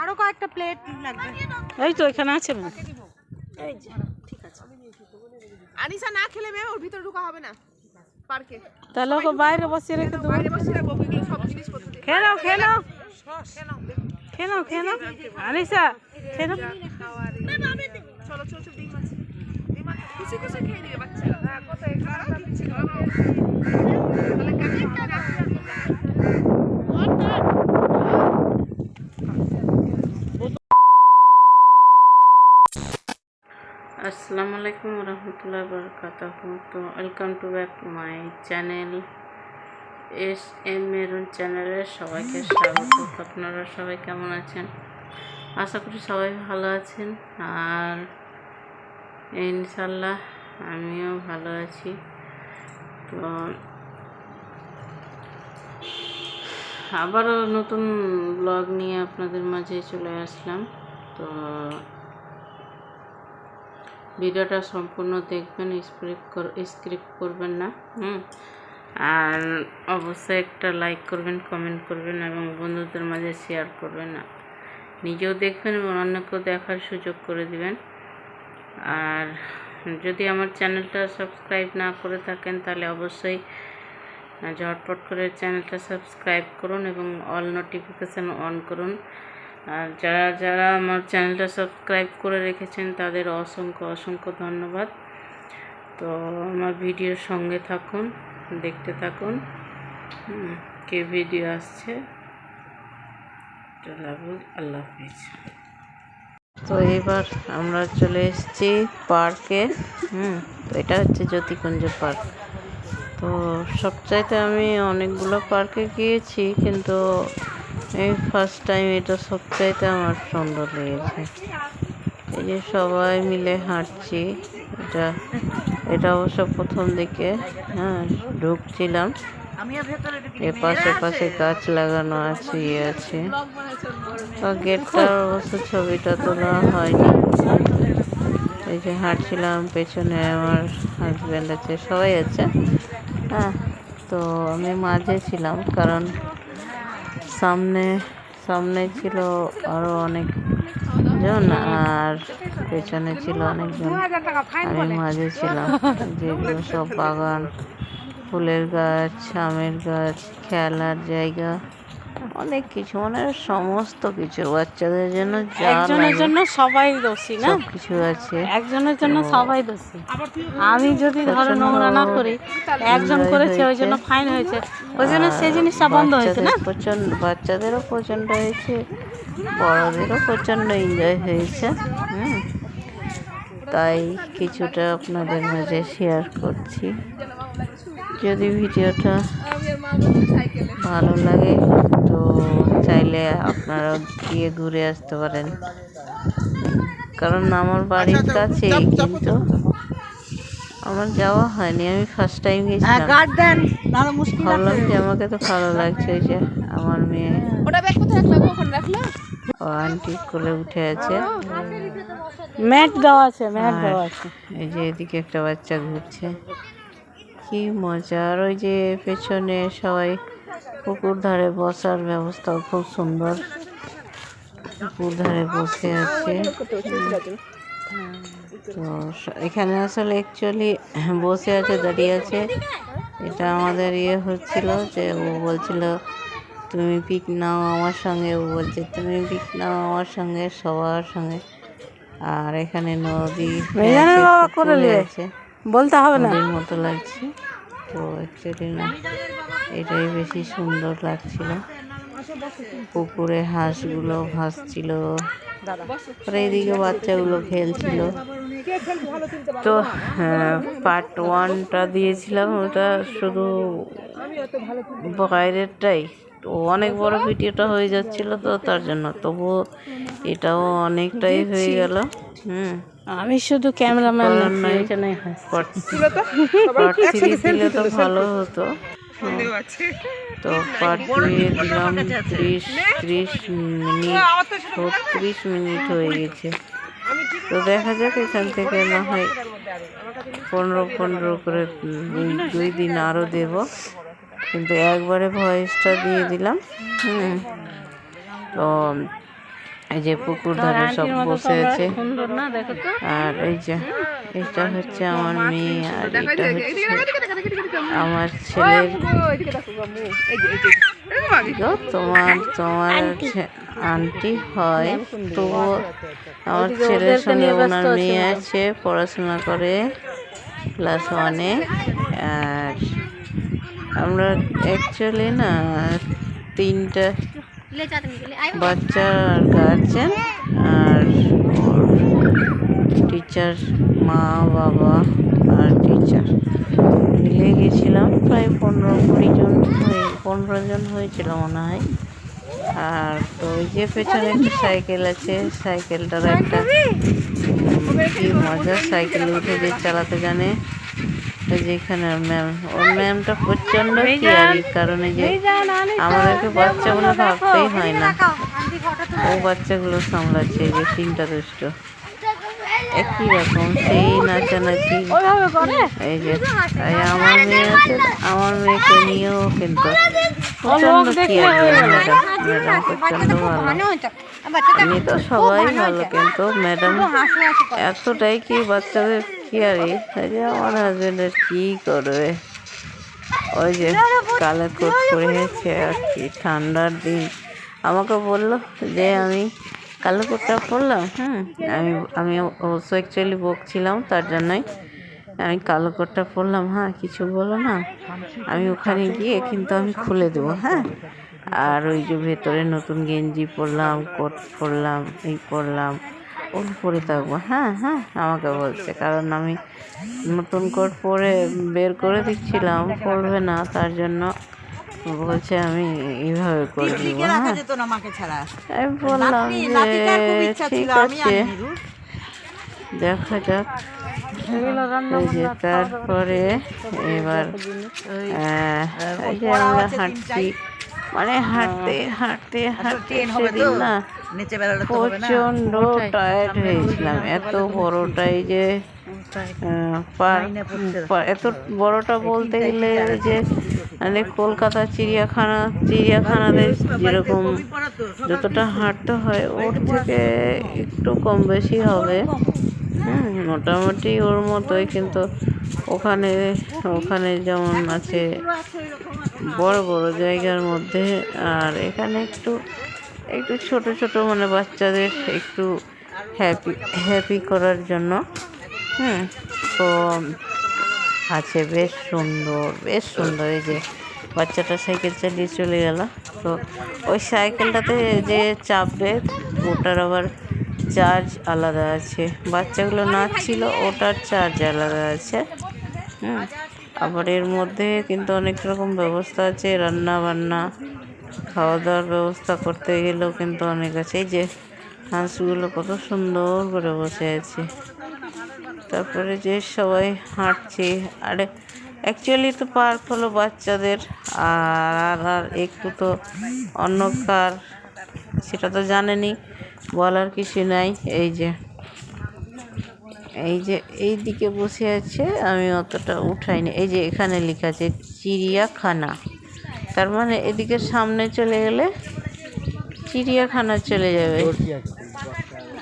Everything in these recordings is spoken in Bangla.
আরও কয়েকটা প্লেট লাগবে। এই তো এখানে আছে ম্যাম এই যে ঠিক আছে। আনিসা না খেলে ম্যাম ওর ভিতরে ঢোকা হবে না। পার্কে। তাহলে ওকে বাইরে বসিয়ে রেখে দেবো। বাইরে বসে রাখব ওইগুলো সব জিনিসপত্র দিয়ে। খেয়ে নাও খেয়ে নাও। খেয়ে নাও খেয়ে নাও। আনিসা খেয়ে চলো চলো চলো ডিম আছে। ডিম আছে খুশি খুশি খেয়ে নিবে বাচ্চারা। হ্যাঁ কোথায় খারাপ দিচ্ছি তাহলে কেমন? আসসালামু আলাইকুম রহমতুল্লাহ বরকাত তো welcome to back my channel S M maroon চ্যানেলে সবাইকে স্বাগত। আপনারা সবাই কেমন আছেন? আশা করি সবাই ভালো আছেন। আর ইনশাল্লাহ আমিও ভালো আছি। তো আবারও নতুন ব্লগ নিয়ে আপনাদের মাঝে চলে আসলাম। তো ভিডিওটা সম্পূর্ণ দেখবেন, স্ক্রিপ্ট করবেন না, হুম? আর অবশ্যই একটা লাইক করবেন কমেন্ট করবেন এবং বন্ধুদের মাঝে শেয়ার করবেন না। নিজেও দেখবেন এবং অন্যকেও দেখার সুযোগ করে দিবেন। আর যদি আমার চ্যানেলটা সাবস্ক্রাইব না করে থাকেন, তাহলে অবশ্যই ঝটপট করে চ্যানেলটা সাবস্ক্রাইব করুন এবং অল নোটিফিকেশান অন করুন। আর যারা যারা আমার চ্যানেলটা সাবস্ক্রাইব করে রেখেছেন, তাদের অসংখ্য অসংখ্য ধন্যবাদ। তো আমার ভিডিওর সঙ্গে থাকুন, দেখতে থাকুন। কে ভিডিও আসছে? আল্লাহ হাফিজ। তো এবার আমরা চলে এসেছি পার্কে। হুম, তো এটা হচ্ছে জ্যোতিকুঞ্জ পার্ক। তো সবচাইতে আমি অনেকগুলো পার্কে গিয়েছি, কিন্তু এই ফার্স্ট টাইম এটা সবচাইতে আমার সুন্দর লেগেছে। এই যে সবাই মিলে হাঁটছি, এটা এটা অবশ্য প্রথম দিকে হ্যাঁ ঢুকছিলাম। এ পাশে পাশে গাছ লাগানো আছে ইয়ে আছে। গেটটার অবশ্য ছবিটা তোলা হয়নি। এই যে হাঁটছিলাম, পেছনে আমার হাজব্যান্ড আছে, সবাই আছে। হ্যাঁ তো আমি মাঝে ছিলাম, কারণ সামনে সামনে ছিল আরও অনেক জন আর পেছনে ছিল অনেকজন। আমি মাঝে ছিলাম, যেগুলো সব বাগান, ফুলের গাছ, আমের গাছ, খেলার জায়গা। অনেক কিছু মানে সমস্ত কিছু বাচ্চাদের জন্য একজনের জন্য সবাই দোষী না? কিছু আছে। একজনের জন্য সবাই দোষী। আমি যদি ধরো নোংরা না করি একজন করেছে ওই জন্য ফাইন হয়েছে। ওই জন্য সেই জিনিসটা বন্ধ হয়েছে না? প্রচণ্ড বাচ্চাদেরও প্রচণ্ড হয়েছে বড়দেরও প্রচণ্ড এনজয় হয়েছে হুম। তাই কিছুটা আপনাদের মাঝে শেয়ার করছি। যদি ভিডিওটা ভালো লাগে তো চাইলে আপনারা গিয়ে ঘুরে আসতে পারেন। কারণ আমার বাড়ির কাছেই কিন্তু আমার যাওয়া হয়নি। আমি ফার্স্ট টাইম গেছিলাম। ভাবলাম যে আমাকে তো ভালো লাগছে ওই যে আমার মেয়ে। ওটা ব্যাগ কোথায় রাখলাম ও আন্টি কোলে উঠে আছে। ম্যাট দেওয়া আছে ম্যাট দেওয়া আছে। এই যে এদিকে একটা বাচ্চা ঘুরছে। কি মজা আর ওই যে পেছনে সবাই পুকুর ধারে বসার ব্যবস্থাও খুব সুন্দর। পুকুর ধারে বসে আছে। তো এখানে আসলে অ্যাকচুয়ালি বসে আছে দাঁড়িয়ে আছে। এটা আমাদের ইয়ে হচ্ছিল যে ও বলছিল তুমি পিক নাও আমার সঙ্গে। ও বলছে তুমি পিক নাও আমার সঙ্গে সবার সঙ্গে। আর এখানে নদী আছে, বলতে হবে না। মতো লাগছে। তো অ্যাকচুয়ালি না, এটাই বেশি সুন্দর লাগছিল। পুকুরে হাঁসগুলো ভাসছিল। এইদিকে বাচ্চাগুলো খেলছিল। তো পার্ট ওয়ানটা দিয়েছিলাম, ওটা শুধু বাইরেরটাই। তো অনেক বড় ভিডিওটা হয়ে যাচ্ছিল তো তার জন্য। তবুও এটাও অনেকটাই হয়ে গেল। হুম। আমি শুধু ক্যামেরাম্যান। এখানে দিলে তো? ভালো হতো। তো পার্ট দুয়ে দিলাম ত্রিশ ত্রিশ মিনিট। ছত্রিশ মিনিট হয়ে গেছে। তো দেখা যাক এখান থেকে না হয় পনেরো পনেরো করে দুই দুই দিন আরও দেব। কিন্তু একবারে ভয়েসটা দিয়ে দিলাম হুম তো এই যে পুকুর ধারে সব বসে আছে আর এই যে এটা হচ্ছে আমার মেয়ে আর এটা হচ্ছে। আমার। গো, তোমার তোমার আন্টি হয় তো আমার ছেলের সঙ্গে ওনার মেয়ে আছে পড়াশোনা করে ক্লাস ওয়ানে আর আমরা অ্যাকচুয়ালি না তিনটা বাচ্চার গার্জেন আর টিচার মা, বাবা আর টিচার মিলে গেছিলাম প্রায় পনেরো কুড়ি জন হয়ে, পনেরো জন হয়েছিল মনে হয়। আর তো ওই যে পেছনে একটা সাইকেল আছে সাইকেলটার একটা কি মজা সাইকেল উঠে যে চালাতে জানে। ওই যে ম্যাম ওর ম্যামটা প্রচণ্ড কেয়ারি কারণে যে আমাদেরকে বাচ্চা বলে ভাবতেই হয় না। ও বাচ্চাগুলো সামলাচ্ছে যে তিনটা দুষ্ট। একই রকম সেই নাচানাচি। এই যে আমার মেয়ে আছে আমার মেয়েকে নিয়েও কিন্তু ম্যাডাম প্রচণ্ড ভালো এমনি তো সবাই ভালো কিন্তু ম্যাডাম এতটাই কি বাচ্চাদের কেয়ারি এই যে আমার হাজবেন্ডের কি করবে? ওই যে কালে কোট পরেছে আর কি ঠান্ডার দিন। আমাকে বলল যে আমি কালো কোটটা পরলাম হুম? আমি আমি অবশ্য অ্যাকচুয়ালি বকছিলাম তার জন্যই। আমি কালো কোটটা পরলাম হ্যাঁ কিছু বলো না। আমি ওখানে গিয়ে কিন্তু আমি খুলে দেবো হ্যাঁ। আর ওই যে ভেতরে নতুন গেঞ্জি পরলাম কোট পরলাম এই পরলাম ওর পরে থাকব হ্যাঁ হ্যাঁ আমাকে বলছে। কারণ আমি নতুন কোট পরে বের করে দিচ্ছিলাম পরবে না তার জন্য বলছে আমি এইভাবে করে দিব হ্যাঁ। আমি বললাম যে ঠিক আছে। দেখা যাক। যে তারপরে এবার আমরা হাঁটছি। মানে হাঁটতে হাঁটতে হাঁটতে সেদিন না প্রচণ্ড টায়ার্ড হয়েছিলাম এত বড়টাই যে এত বড়টা বলতে গেলে যে মানে কলকাতা চিড়িয়াখানা চিড়িয়াখানাতে যেরকম যতটা হাঁটতে হয় ওর থেকে একটু কম বেশি হবে। মোটামুটি ওর মতোই, কিন্তু ওখানে ওখানে যেমন আছে বড় বড় জায়গার মধ্যে, আর এখানে একটু একটু ছোট ছোট মানে বাচ্চাদের একটু হ্যাপি হ্যাপি করার জন্য, হুম, তো আছে, বেশ সুন্দর বেশ সুন্দর, এই যে বাচ্চাটা সাইকেল চালিয়ে চলে গেল, তো ওই সাইকেলটাতে যে চাপবে, ওটার আবার চার্জ আলাদা আছে। বাচ্চাগুলো নাচছিল, ওটার চার্জ আলাদা আছে। হুম, আবার এর মধ্যে কিন্তু অনেক রকম ব্যবস্থা আছে রান্না বান্না খাওয়া দাওয়ার ব্যবস্থা করতে গেলেও কিন্তু অনেক আছে। এই যে হাঁসগুলো কত সুন্দর করে বসে আছে। তারপরে যে সবাই হাঁটছে, আর অ্যাকচুয়ালি তো পার্ক হলো বাচ্চাদের, আর আর আর একটু তো অন্য কার, সেটা তো জানেনি। বলার কিছু নাই, এই যে। এই যে, এই দিকে বসে আছে, আমি অতটা উঠাইনি। এই যে এখানে লেখা আছে, চিড়িয়াখানা। তার মানে এদিকে সামনে চলে গেলে চিড়িয়াখানা চলে যাবে।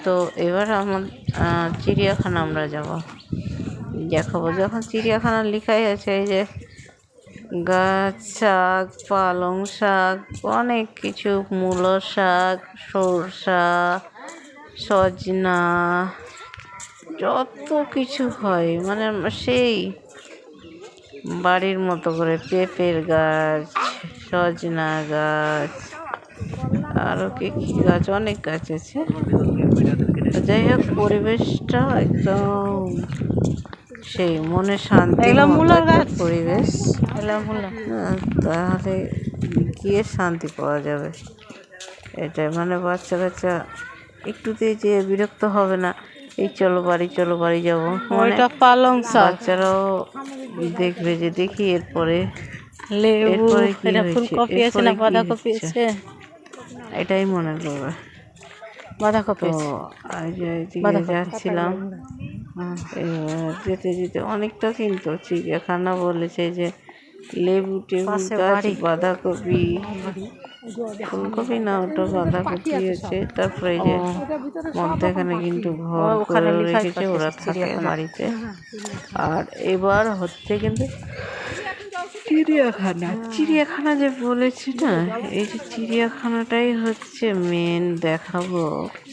তো এবার আমার চিড়িয়াখানা আমরা যাব। দেখাবো, যখন চিড়িয়াখানা লেখাই আছে, এই যে গাছ, শাক, পালং শাক, অনেক কিছু, মূলো শাক, সরষা, সজনা, যত কিছু হয় মানে সেই বাড়ির মতো করে পেঁপের গাছ, সজনা গাছ আরও কি কি গাছ, অনেক গাছ আছে। যাই হোক পরিবেশটা একদম সেই মনে শান্তি পরিবেশ। তাহলে গিয়ে শান্তি পাওয়া যাবে। এটাই মানে বাচ্চা কাচ্চা একটুতে যে বিরক্ত হবে না এই চলো বাড়ি চলো বাড়ি যাব। মানে ওইটা পালং শাক। বাচ্চারাও দেখবে যে দেখি এরপরে লেবু এরপরে কি এটা ফুলকপি আছে না বাঁধাকপি আছে? এটাই মনে করবে বাঁধাকপি। যাচ্ছিলাম। এবার যেতে যেতে অনেকটা কিন্তু চিড়িয়াখানা বলেছে যে লেবু টেবু গাছ বাঁধাকপি ফুলকপি না ওটা বাঁধাকপি আছে। তারপরে যে মধ্যে এখানে কিন্তু ঘর করে রেখেছে ওরা থাকে বাড়িতে। আর এবার হচ্ছে কিন্তু চিড়িয়াখানা। চিড়িয়াখানা যে বলেছি না, এই যে চিড়িয়াখানাটাই হচ্ছে মেন দেখাবো।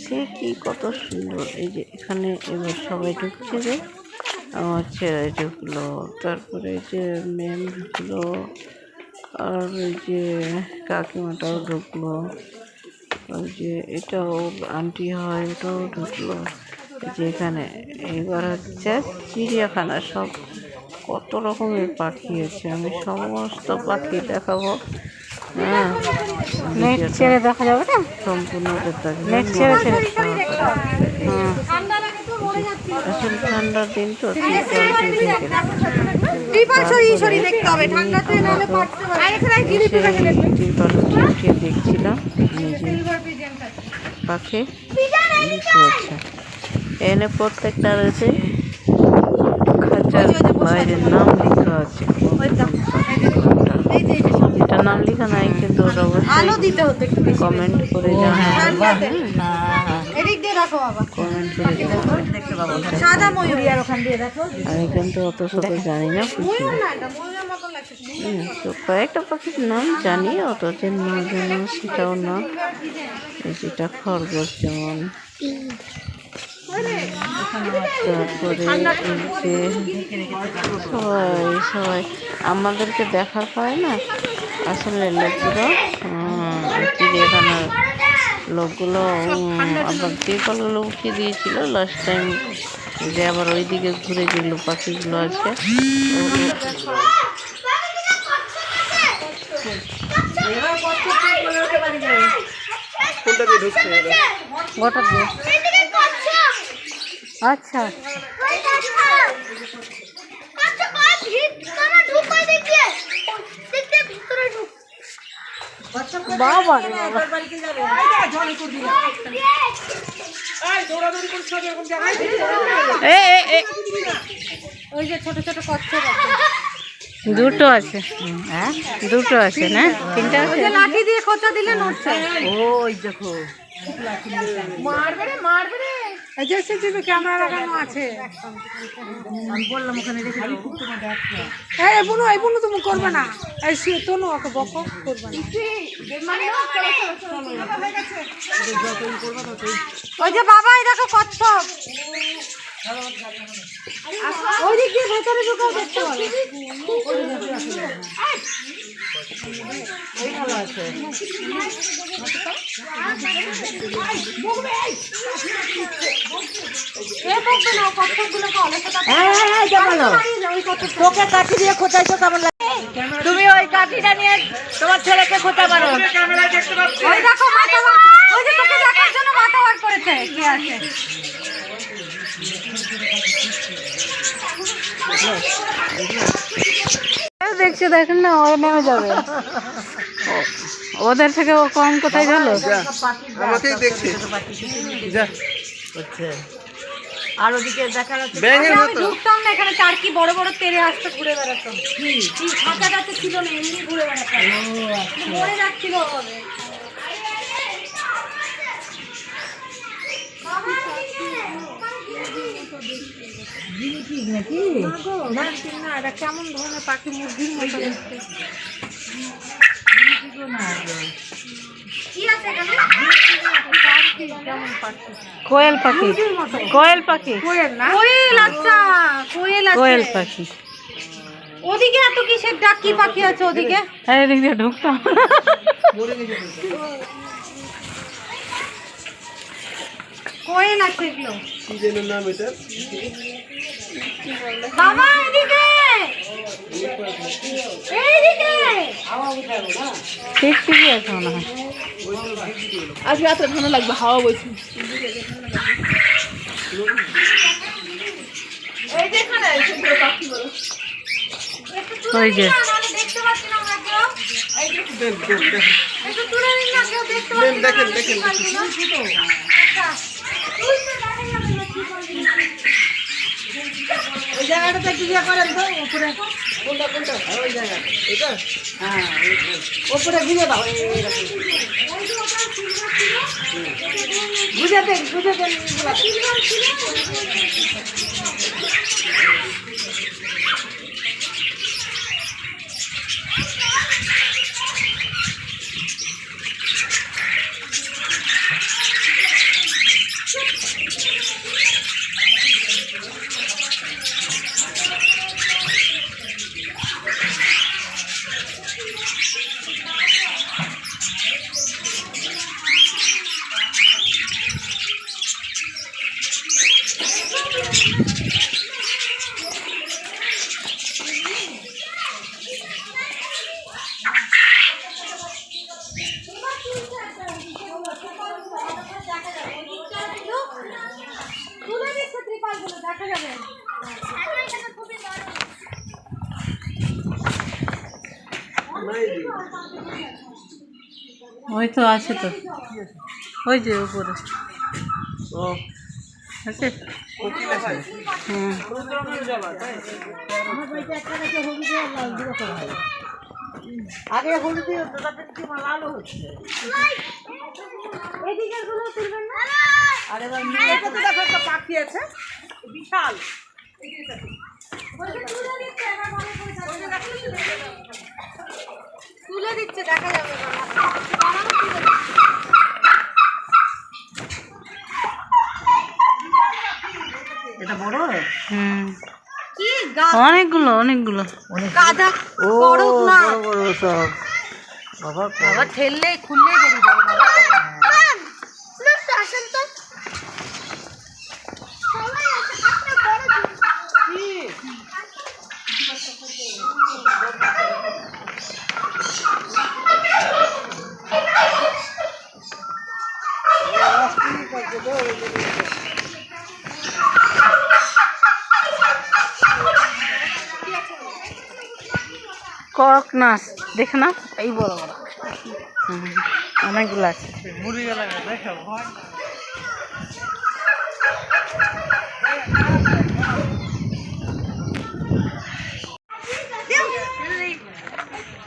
সে কি কত সুন্দর। এই যে এখানে এবার সবাই ঢুকছে যে, আমার ছেলে ঢুকলো, তারপরে যে ম্যাম ঢুকলো, আর ওই যে কাকিমাটাও ঢুকলো ওই যে এটাও আন্টি হয়, ওটাও ঢুকলো। যেখানে এবার হচ্ছে চিড়িয়াখানা সব কত রকমের পাখি আছে আমি সমস্ত পাখি দেখাবো। হ্যাঁ ছেড়ে দেখা যাবে না? সম্পূর্ণ নেট ছেড়ে ছেড়ে হ্যাঁ আসলে ঠান্ডার দিন তো দেখছিলাম পাখি। পারছে এনে প্রত্যেকটা রয়েছে। বাইরের নাম লেখা আছে। এটা নাম লেখা নাই কিন্তু ওটা অবশ্যই দিতে হতো একটু কমেন্ট করে জানাবে কমেন্ট জানাবে আমি কিন্তু অত শত জানি না তো কয়েকটা পাখির নাম জানি অত যে না যেন সেটাও না। এই যেটা খরগোশ যেমন। তারপরে এই যে সবাই সবাই আমাদেরকে দেখা পায় না আসলে লোকগুলো চিড়িয়াখানার লোকগুলো আবার তিরপালে উঠিয়ে দিয়েছিল লাস্ট টাইম যে আবার ওইদিকে ঘুরে যেগুলো পাখিগুলো আছে গোটা দিয়ে। আচ্ছা। বাবা রে বাবা। এ এ এ ওই যে ছোট ছোট কচ্ছপ দুটো আছে। হ্যাঁ? দুটো আছে না? তিনটা আছে? লাঠি দিয়ে খোঁচা দিলে নড়ছে। ওই দেখো। মারবে রে মারবে রে। সিসিটিভি ক্যামেরা লাগানো আছে বললাম ওখানে রেখে এই বুনু এই বুনু তুমি করবে না এই সে তনু ওকে বকো করবে ওই যে বাবা এই দেখো কচ্ছপ ওই দিক দিয়ে ভেতরে ঢুকেও দেখতে পারো কচ্ছপগুলোকে অনেক তোকে কাঠি দিয়ে খোঁচাইছো কেমন লাগে? তুমি ওই কাঠিটা নিয়ে তোমার ছেলেকে খোঁচা পারো ওই দেখো মাথা ওই যে তোকে দেখার জন্য মাথা বার করেছে। কে আছে? দেখছে দেখেন না ও নেমে যাবে। ও- ওদের থেকে ও কম কোথায় গেল? আমাকেই দেখছে। যা। হচ্ছে। আর ওদিকে দেখা যাচ্ছে ব্যাঙের মতো। ঢুকতাম না এখানে টার্কি বড় বড় তেরে আসতে ঘুরে বেড়াতাম। কি? ফাঁকা টাতে ছিল না এমনি ঘুরে বেড়াতাম। মরে যাচ্ছিল ওভাবে। না এটা কেমন ধরনের পাখি মুরগির মতো কোয়েল পাখি। কোয়েল পাখি। কোয়েল না? কোয়েল আচ্ছা কোয়েল আছে। কোয়েল পাখি। ওদিকে এত কিসের ডাক কি পাখি আছে ওদিকে? হ্যাঁ এদিক দিয়ে ঢুকতাম। কোয়েল আছে এগুলো। কি যেন নাম এটা? বাবা এদিকে! ঠিক ঠিকই আছে মনে হয় আজকে রাতে ঠান্ডা লাগবে হাওয়া পাখি ওই যে দেখতে পাচ্ছি না আমরা কেউ দেন দেন দেন একটু তুলে নিন না কেউ দেখতে দেন দেখেন দেখেন দেখেন আচ্ছা তুলতে দেখা ইয়ে করেন তো উপরে কোনটা কোনটা? ওই জায়গা এটা? হ্যাঁ উপরে ঘুরে দাও বুঝে দেন বুঝে দেন すごい! ওই তো আছে তো। ওই যে উপরে। ও, আছে? আগে হলুদি কি হচ্ছে। দেখো পাখি আছে, বিশাল। তুলে দিচ্ছে দেখা যাবে এটা বড়? হুম। কি অনেকগুলো অনেকগুলো। গাধা বড় বড় সব। বাবা বাবা ঠেললে খুললেই বেরিয়ে যাবে বাবা কক নাচ দেখে না এই বড় বড়। হুম, অনেকগুলো আছে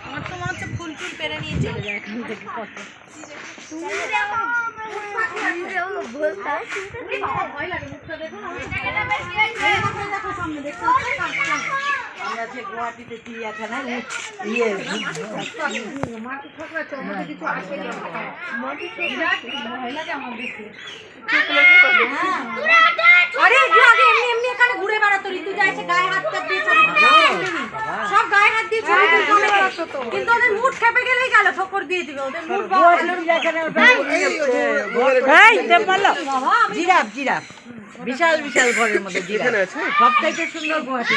আমার তো মনে হচ্ছে ফুল টুল পেরে নিয়ে চলে যায় এখান থেকে কত আমরা যে গুয়াহাটিতে চিড়িয়াখানায় ইয়ে আরে আগে এমনি এমনি এখানে ঘুরে বেড়াতো ঋতু যাইছে গায়ে হাত টাত দিয়ে ছবি সব গায়ে হাত দিয়ে ছবি তুলতে অনেক কিন্তু ওদের মুড খেপে গেলেই গেল ঠোকর দিয়ে দিবে ওদের মুড এই জিরাফ জিরাফ বিশাল বিশাল ঘরের মধ্যে জিরাফ সব থেকে সুন্দর গুয়াহাটি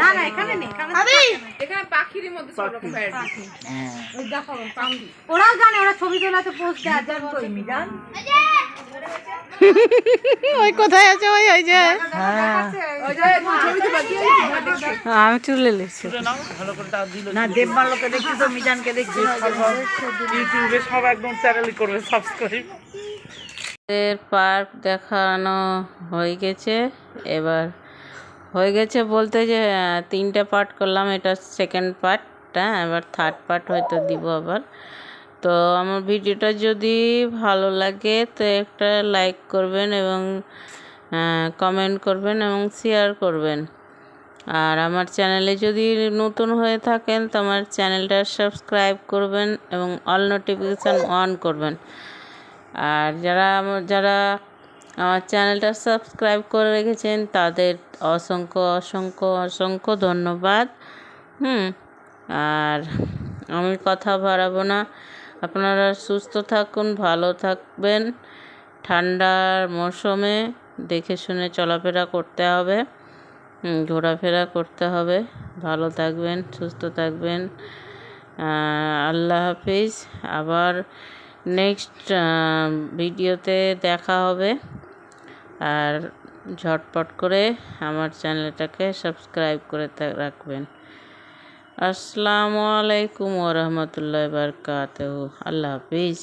না না এখানে নেই এখানে এখানে পাখিরই মধ্যে সব রকম ভ্যারাইটি হ্যাঁ। দেখো পাখি। ওরাও জানে ওরা ছবি তোলাতে পোস্ট দেয় মিজান কই মিজান? ওই কোথায় আছে ওই ওই যে? হ্যাঁ। আমি না দেখছি তো মিজানকে দেখছি। ইউটিউবে সব একদম চ্যানেলই করবে সাবস্ক্রাইব এর পার্ক দেখানো হয়ে গেছে। এবার হয়ে গেছে বলতে যে তিনটে পার্ট করলাম, এটা সেকেন্ড পার্টটা এবার থার্ড পার্ট হয়তো দিব আবার। তো আমার ভিডিওটা যদি ভালো লাগে, তো একটা লাইক করবেন এবং কমেন্ট করবেন এবং শেয়ার করবেন। আর আমার চ্যানেলে যদি নতুন হয়ে থাকেন, তো আমার চ্যানেলটা সাবস্ক্রাইব করবেন এবং অল নোটিফিকেশান অন করবেন। আর যারা আমার যারা আমার চ্যানেলটা সাবস্ক্রাইব করে রেখেছেন, তাদের অসংখ্য অসংখ্য অসংখ্য ধন্যবাদ। হুম, আর আমি কথা বাড়াবো না। আপনারা সুস্থ থাকুন, ভালো থাকবেন। ঠান্ডার মৌসুমে দেখে শুনে চলাফেরা করতে হবে। ঘোরাফেরা করতে হবে। ভালো থাকবেন, সুস্থ থাকবেন। আল্লাহ হাফিজ। আবার নেক্সট ভিডিওতে দেখা হবে। আর ঝটপট করে আমার চ্যানেলটাকে সাবস্ক্রাইব করে রাখবেন। আসসালামু আলাইকুম ওরহমতুল্লাহ বারকাত আল্লাহ হাফিজ।